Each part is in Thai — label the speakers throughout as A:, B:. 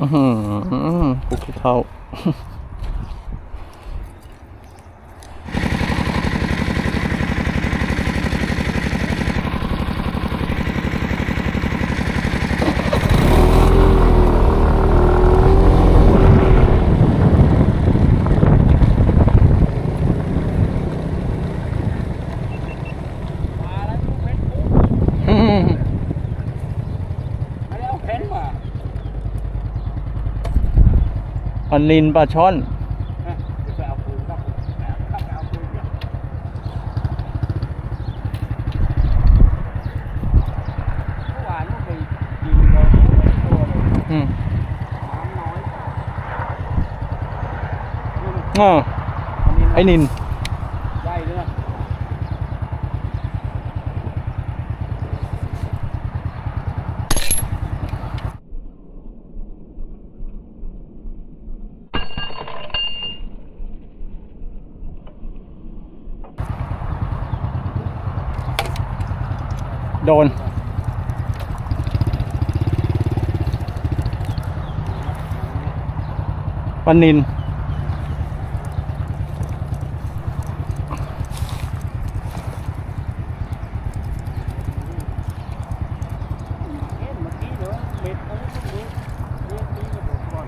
A: อือหือคุกขี้เท่า
B: มาแล้วลูกเพชรปุ๊บ
A: อืม
B: ไม่ได้เอาเพชรมา
A: ปลานินปลาช่อน
B: เอ้ยเดี๋ยวไปเอาปืนครับผมเข้าไปเอาปืนเนี่ยเมื่อวานลูกไปยิงเราไม่ได้ตัวเลย
A: อืม
B: น้ำน้อยนู่น
A: อ๋อ
B: อันนี้
A: ไอ้นิน
B: ใหญ่เลยนะ
A: โดนปนิน
B: เอ๊ะเมื่อกี้เหรอเม็ดอะไรพวกนี้เรียกตีกระโดดก่อน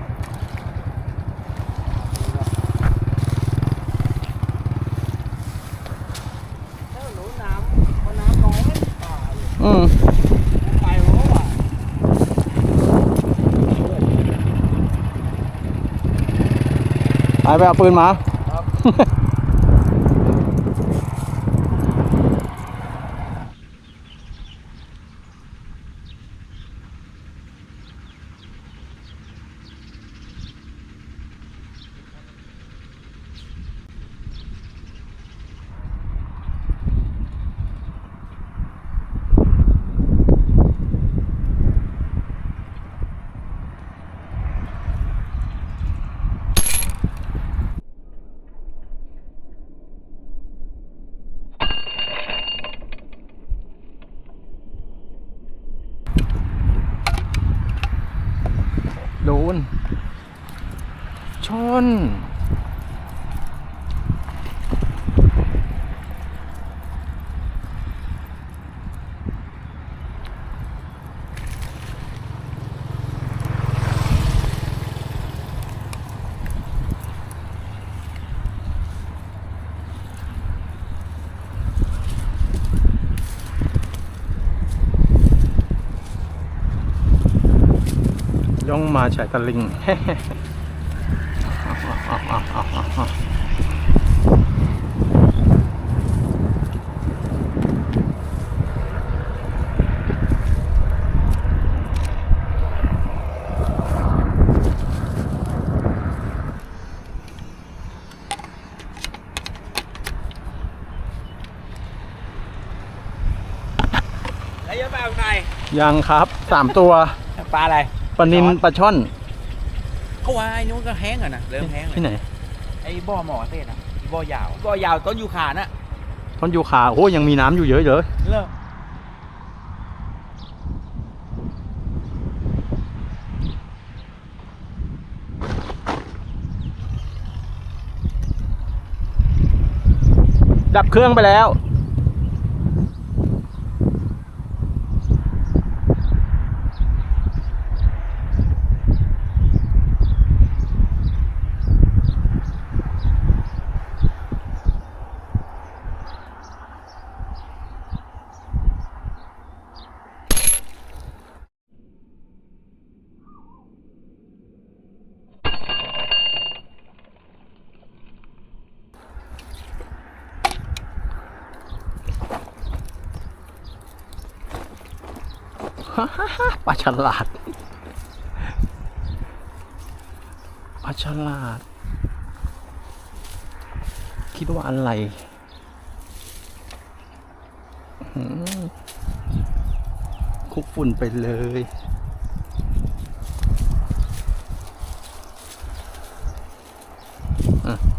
B: ถ้าหนูน้ำพอน้ำน้อยไม่มีปลาเลย
A: อืม
B: ไป
A: ไปเอาปืนมา
B: ครับ
A: โดน ช น ย่องมาชายตะลิง
B: แล้วจะไปเอาไง
A: ยังครับสามตัว
B: ปลาอะไร
A: ปลานินปลาช่อน
B: เขาว่าไอ้นู้นก็แห้งอะนะเริ่มแห้งเล
A: ที่
B: ย
A: ไหน
B: ไอ้บ่อหมอเทศอะบ่อยาวบ่อยาวต้นยูคาน่ะ
A: ท่อนยูคาโอ้ยังมีน้ำอยู่เยอะเลย
B: เลิก
A: ดับเครื่องไปแล้ว ปลาฉลาดปลาฉลาด คิดว่าอะไรคลุกฝุ่นไปเลย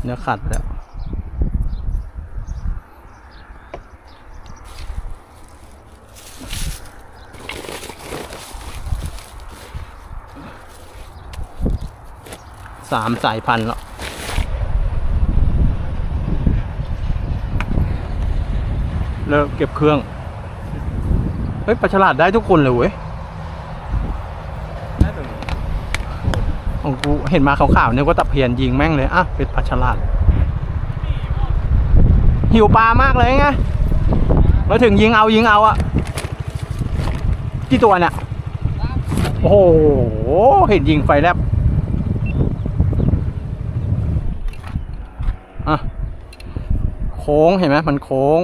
A: เนื้อขาดแล้ว สามสายพันธุ์แล้วเลิกเก็บเครื่อง เฮ้ยปลาฉลาดได้ทุกคนเลยเว้ยของกูเห็นมาขาวๆเนี่ยก็ตะเพียนยิงแม่งเลย อะ เป็นปลาฉลาด หิวปลามากเลยไงมาถึงยิงเอายิงเอาอะกี่ตัวเนี่ย โอ้โห เห็นยิงไฟแลบ อะโค้งเห็นไหมมันโค้ง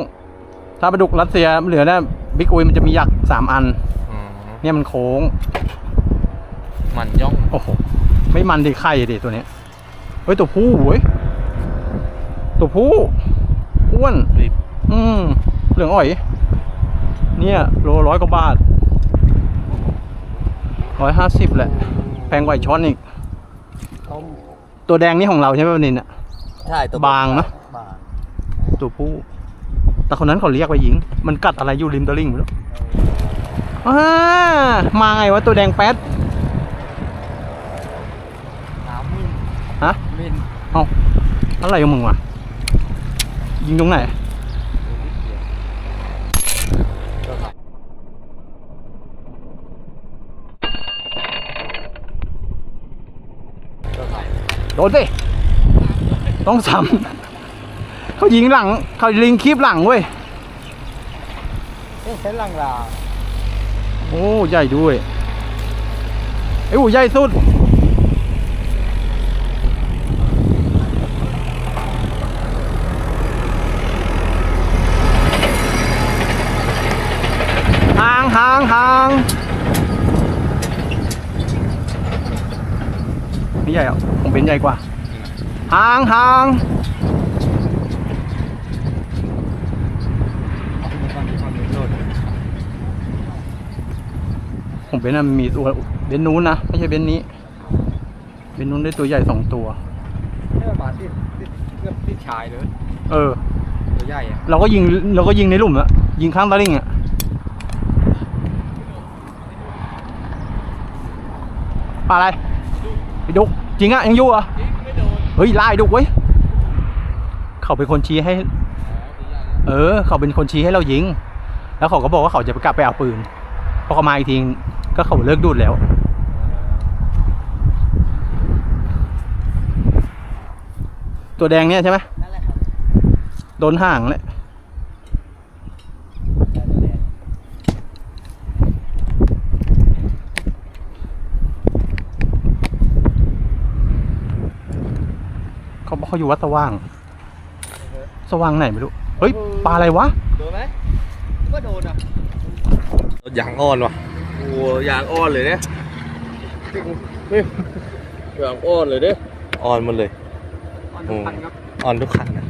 A: ถ้าปลาดุกรัสเซียเหลือเนี่ยบิ๊กอุยมันจะมีหยักสามอัน
C: อืม
A: เนี่ยมันโค้ง
C: มันย่อง
A: โอ้โห ไม่มันดิไข่ดิตัวเนี้ยเฮ้ยตัวผู้เว้ยตัวผู้อ้วน
C: รีบ
A: อืมเหลืองอ่อย เนี่ยโลร้อยกว่าบาทร้อยห้าสิบแหละ แพงกว่าไอ้ช้อนอีก
B: ต้ม
A: ตัวแดงนี่ของเราใช่ไหมวันนี้เนี่ย
C: ใช่ตัว
A: บางเนอะ
B: บาง
A: ตัวผู้ แต่คนนั้นเขาเรียกว่าหญิง มันกัดอะไรอยู่ริมตลิ่งไม่รู้อ่ามาไงวะตัวแดงแป๊ด
B: น้ำมึน
A: ฮะ
B: มิน
A: เอาอะไรของมึงวะยิงตรงไหนโดนสิ ต้องซ้ำเขายิงหลัง เขาลิงคีบหลังเว้ย
B: เอ๊ะใช้ลังลา
A: โอ้ใหญ่ด้วยไอ้ยโอ้ใหญ่สุดห่างห่างห่างไม่ใหญ่หรอกผมเป็นใหญ่กว่า ห่างห่างผมเป็นน่ะมีตัวเบนนู้นนะ ไม่ใช่เบนนี้ เบนนู้นได้ตัวใหญ่สองตัว
B: เนื้อมาที่ที่เกือบที่ชายเลย
A: เออ
B: ตัวใหญ่อะ
A: เราก็ยิงเราก็ยิงในหลุมอะยิงข้างตะลิ่งอะปลาอะไรไปดุกจริงอะยังอยู่เหรอะ เฮ้ยไล่ดุกเว้ยเขาเป็นคนชี้ให้ เออ เขาเป็นคนชี้ให้เรายิง แล้วเขาก็บอกว่าเขาจะไปกลับไปเอาปืนพอเขามาอีกทีก็เขาเลิกดูดแล้ว ตัวแดงเนี่ยใช่ไหม
B: นั่นแหละครับ
A: โดนห่างเลย เขาบอกเขาอยู่วัดสว่าง สว่างไหนไม่รู้ เฮ้ยปลาอะไรวะ
B: โดนไหมก็โดนอะ
C: ยางอ่อนว่ะโอ้ยางอ่อนเลยเนี่ยยางอ่อนเลยเด้อ่อนหมันเลย
B: อ่อนทุกพันครับ
C: อ่อนทุกขันนะ